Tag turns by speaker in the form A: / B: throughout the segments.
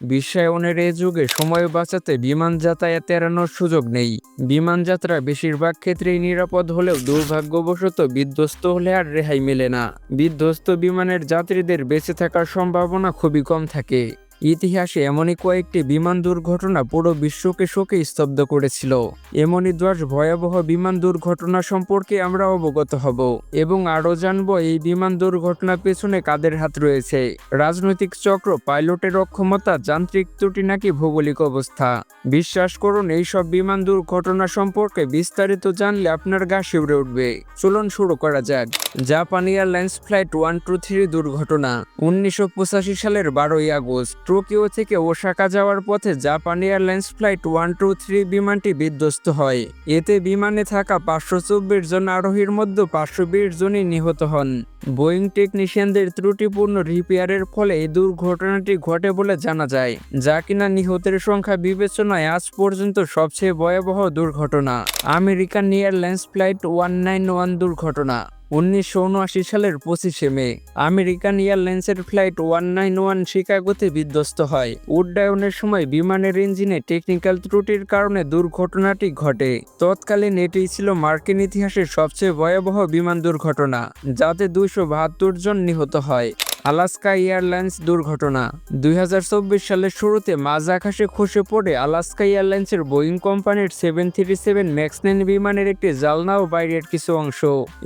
A: বিশ্বায়নের এই যুগে সময় বাঁচাতে বিমান যাতায়াত এড়ানোর সুযোগ নেই। বিমান যাত্রা বেশিরভাগ ক্ষেত্রেই নিরাপদ হলেও দুর্ভাগ্যবশত বিধ্বস্ত হলে আর রেহাই মেলে না। বিধ্বস্ত বিমানের যাত্রীদের বেঁচে থাকার সম্ভাবনা খুবই কম থাকে। ইতিহাসে এমনই কয়েকটি বিমান দুর্ঘটনা পুরো বিশ্বকে শোকে স্তব্ধ করেছিল। এমনই দশ ভয়াবহ বিমান দুর্ঘটনা সম্পর্কে আমরা অবগত হব এবং আরও জানব এই বিমান দুর্ঘটনার পেছনে কাদের হাত রয়েছে। রাজনৈতিক চক্র, পাইলটের অক্ষমতা, যান্ত্রিক ত্রুটি নাকি ভৌগোলিক অবস্থা? বিশ্বাস করুন, এইসব বিমান দুর্ঘটনা সম্পর্কে বিস্তারিত জানলে আপনার গা শিউরে উঠবে। চলুন শুরু করা যাক। Japan airlines flight one two three দুর্ঘটনা, উনিশশো পঁচাশি সালের বারোই আগস্ট। টোকিও থেকে ওসাকা যাওয়ার পথে Japan airlines flight one two three বিমানটি বিধ্বস্ত হয়। এতে বিমানে থাকা পাঁচশো চব্বিশ জন আরোহীর মধ্যে পাঁচশো বিশ জনই নিহত হন। বোয়িং টেকনিশিয়ানদের ত্রুটিপূর্ণ রিপেয়ারের ফলে এই দুর্ঘটনাটি ঘটে বলে জানা যায়, যা কিনা নিহতের সংখ্যা বিবেচনায় আজ পর্যন্ত সবচেয়ে ভয়াবহ দুর্ঘটনা। American airlines flight one nine one দুর্ঘটনা। উনিশশো উনআশি সালের পঁচিশে মে, আমেরিকান এয়ারলাইন্সের ফ্লাইট ওয়ান নাইন ওয়ান শিকাগোতে বিধ্বস্ত হয়। উড্ডয়নের সময় বিমানের ইঞ্জিনে টেকনিক্যাল ত্রুটির কারণে দুর্ঘটনাটি ঘটে। তৎকালীন এটি ছিল মার্কিন ইতিহাসের সবচেয়ে ভয়াবহ বিমান দুর্ঘটনা, যাতে দুইশো বাহাত্তর জন নিহত হয়। আলাস্কা এয়ারলাইন্স দুর্ঘটনা। দুই হাজার চব্বিশ সালের শুরুতে মাঝ আকাশে খসে পড়ে আলাস্কা এয়ারলাইন্সের বোয়িং কোম্পানির seven three seven max nine বিমানের একটি জালনা ও বাইরের কিছু অংশ।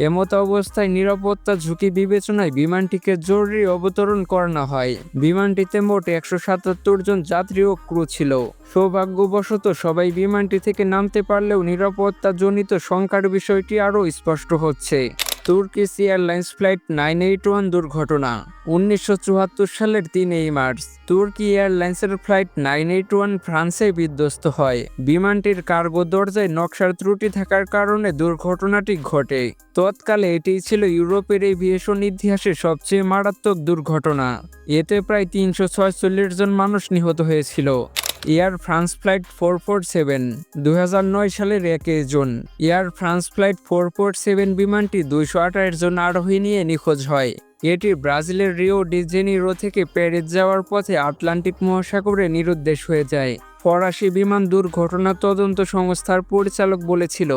A: এমত অবস্থায় নিরাপত্তা ঝুঁকি বিবেচনায় বিমানটিকে জরুরি অবতরণ করানো হয়। বিমানটিতে মোট একশো সাতাত্তর জন যাত্রী ও ক্রু ছিল। সৌভাগ্যবশত সবাই বিমানটি থেকে নামতে পারলেও নিরাপত্তা জনিত শঙ্কার বিষয়টি আরও স্পষ্ট হচ্ছে। Turkish airlines flight nine eight one দুর্ঘটনা, উনিশশো চুয়াত্তর সালের তিনই মার্চ। তুর্কি এয়ারলাইন্সের ফ্লাইট নাইন এইট ওয়ান ফ্রান্সে বিধ্বস্ত হয়। বিমানটির কার্গো দরজায় নকশার ত্রুটি থাকার কারণে দুর্ঘটনাটি ঘটে। তৎকালে এটি ছিল ইউরোপের এই এভিয়েশন ইতিহাসে সবচেয়ে মারাত্মক দুর্ঘটনা। এতে প্রায় তিনশো ছয়চল্লিশ জন মানুষ নিহত হয়েছিল। Air France flight four four seven নয় সালের একে June. Air France flight four four seven বিমানটি দুইশো আঠাশ জন আরোহী নিয়ে নিখোঁজ হয়। এটি ব্রাজিলের রিও ডিজেনিরো থেকে প্যারিস যাওয়ার পথে আটলান্টিক মহাসাগরে নিরুদ্দেশ হয়ে যায়। ফরাসি বিমান দুর্ঘটনা তদন্ত সংস্থার পরিচালক বলেছিল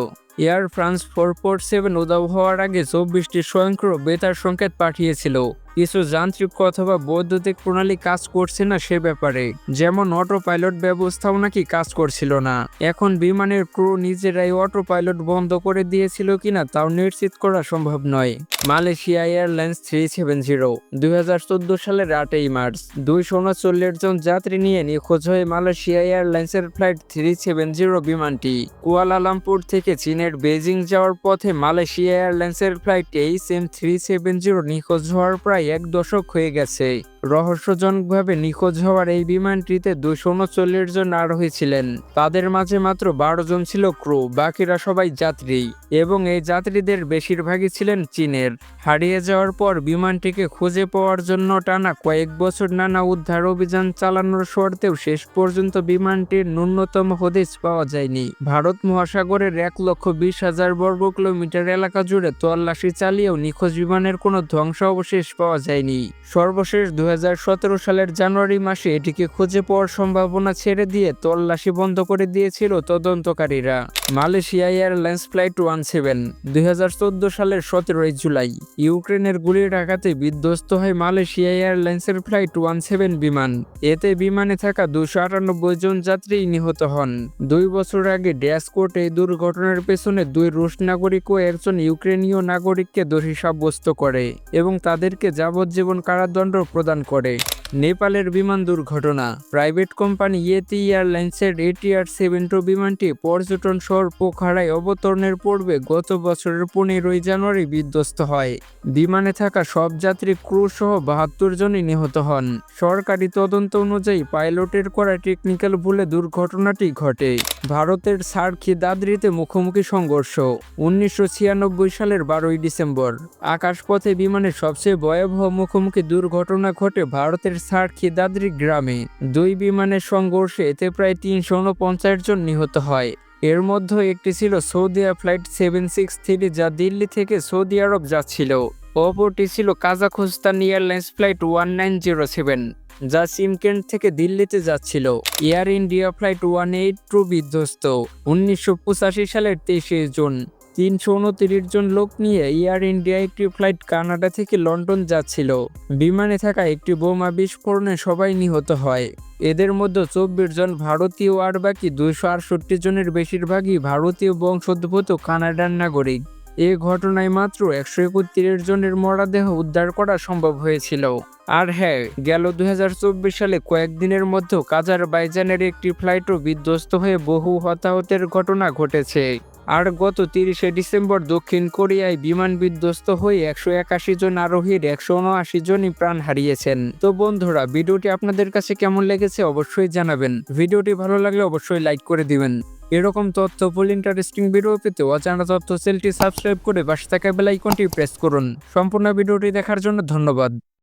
A: air France four four seven উদাও হওয়ার আগে চব্বিশটি স্বয়ংক্রিয় বেতার সংকেত পাঠিয়েছিল। কিছু যান্ত্রিক অথবা বৈদ্যুতিক প্রণালী কাজ করছে না সে ব্যাপারে। যেমন অটো পাইলট ব্যবস্থাও নাকি কাজ করছিল না। এখন বিমানের ক্রু নিজেরাই অটো পাইলট বন্ধ করে দিয়েছিল কিনা তাও নিশ্চিত করা সম্ভব নয়। Malaysia airlines three seven zero দুই হাজার চোদ্দ সালের আটই মার্চ। দুইশো উনচল্লিশ জন যাত্রী নিয়ে নিখোঁজ হয়ে মালয়েশিয়া এয়ারলাইন্সের ফ্লাইট থ্রি সেভেন জিরো বিমানটি কুয়ালালামপুর থেকে চীনের বেজিং যাওয়ার পথে মালয়েশিয়া এয়ারলাইন্সের flight H M three seven zero নিখোঁজ হওয়ার প্রায় এক দশক হয়ে গেছে। রহস্যজনকভাবে নিখোঁজ হওয়ার এই বিমানটিতে দুশো উনচল্লিশ জন আরোহী ছিলেন তাদের মাঝে মাত্র বারো জন ছিল ক্রু, বাকিরা সবাই যাত্রী এবং এই যাত্রীদের বেশিরভাগই ছিলেন চীনের। হারিয়ে যাওয়ার পর বিমানটিকে খুঁজে পাওয়ার জন্য টানা কয়েক বছর নানা উদ্ধার অভিযান চালানোর শর্তেও শেষ পর্যন্ত বিমানটির ন্যূনতম হদিস পাওয়া যায়নি। ভারত মহাসাগরের এক লক্ষ বিশ হাজার বর্গ কিলোমিটার এলাকা জুড়ে তল্লাশি চালিয়েও নিখোঁজ বিমানের কোনো ধ্বংস অবশেষ পাওয়া যায়নি। সর্বশেষ দু সালের জানুয়ারি মাসে এটিকে খুঁজে পাওয়ার সম্ভাবনা ছেড়ে দিয়ে তল্লাশি বন্ধ করে দিয়েছিল তদন্তকারীরা। Malaysia airlines flight one seven, দুই সালের সতেরোই জুলাই। ইউক্রেনের গুলির আঘাতে বিধ্বস্ত হয় মালয়েশিয়া এয়ারলাইন্সের ফ্লাইট ওয়ান সেভেন বিমান। এতে বিমানে থাকা দুশো আটানব্বই জন যাত্রী নিহত হন। দুই বছর আগে ড্যাশকোর্ট এই দুর্ঘটনার পেছনে দুই রুশ নাগরিক ও একজন ইউক্রেনীয় নাগরিককে দোষী সাব্যস্ত করে এবং তাদেরকে যাবজ্জীবন কারাদণ্ড প্রদান করে নেপালের বিমান দুর্ঘটনা। প্রাইভেট কোম্পানি ইয়েতি এয়ারলাইন্সের এটিআর সেভেন টু বিমানটি পর্যটন শহর পোখারায় অবতরণের পূর্বে গত বছরের পনেরোই জানুয়ারি বিধ্বস্ত হয়। বিমানে থাকা সব যাত্রী, ক্রু সহ বাহাত্তর জনই নিহত হন। সরকারি তদন্ত অনুযায়ী পাইলটের করা টেকনিক্যাল ভুলে দুর্ঘটনাটি ঘটে। ভারতের সার্কি দাদরিতে মুখোমুখি সংঘর্ষ, উনিশশো ছিয়ানব্বই সালের বারোই ডিসেম্বর। আকাশপথে বিমানের সবচেয়ে ভয়াবহ মুখোমুখি দুর্ঘটনা ঘটে ভারতের সার্কি দাদরি গ্রামে দুই বিমানের সংঘর্ষে এতে প্রায় তিনশো উনপঞ্চাশ জন নিহত হয়। এর মধ্যে একটি ছিল Saudi flight seven six three যা দিল্লি থেকে সৌদি আরব যাচ্ছিল। অপরটি ছিল Kazakhstan airlines flight one nine zero seven যা সিমকেন্ট থেকে দিল্লিতে যাচ্ছিল। Air India flight one eight two বিধ্বস্ত, উনিশশো পঁচাশি সালের তেইশে জুন। তিনশো উনত্রিশ জন লোক নিয়ে এয়ার ইন্ডিয়া একটি ফ্লাইট কানাডা থেকে লন্ডন যাচ্ছিল। বিমানে থাকা একটি বোমা বিস্ফোরণে সবাই নিহত হয়। এদের মধ্যে চব্বিশ জন ভারতীয় আর বাকি দুইশো আটষট্টি জনের বেশিরভাগই ভারতীয় বংশোদ্ভূত কানাডার নাগরিক। এ ঘটনায় মাত্র একশো একত্রিশ জনের মরাদেহ উদ্ধার করা সম্ভব হয়েছিল। আর হ্যাঁ গেল দু হাজার চব্বিশ সালে কয়েকদিনের মধ্যে কাজার বাইজানের একটি ফ্লাইটও বিধ্বস্ত হয়ে বহু হতাহতের ঘটনা ঘটেছে। আর গত তিরিশে ডিসেম্বর দক্ষিণ কোরিয়ায় বিমান বিধ্বস্ত হয়ে একশো একাশি জন আরোহীর একশো উনআশি জনই প্রাণ হারিয়েছেন। তো বন্ধুরা, ভিডিওটি আপনাদের কাছে কেমন লেগেছে অবশ্যই জানাবেন। ভিডিওটি ভালো লাগলে অবশ্যই লাইক করে দিবেন। এরকম তথ্য তথ্যফুল ইন্টারেস্টিং ভিডিও পেতে অজানা তথ্য সেলটি সাবস্ক্রাইব করে পাশে থাকা বেল আইকনটি প্রেস করুন। সম্পূর্ণ ভিডিওটি দেখার জন্য ধন্যবাদ।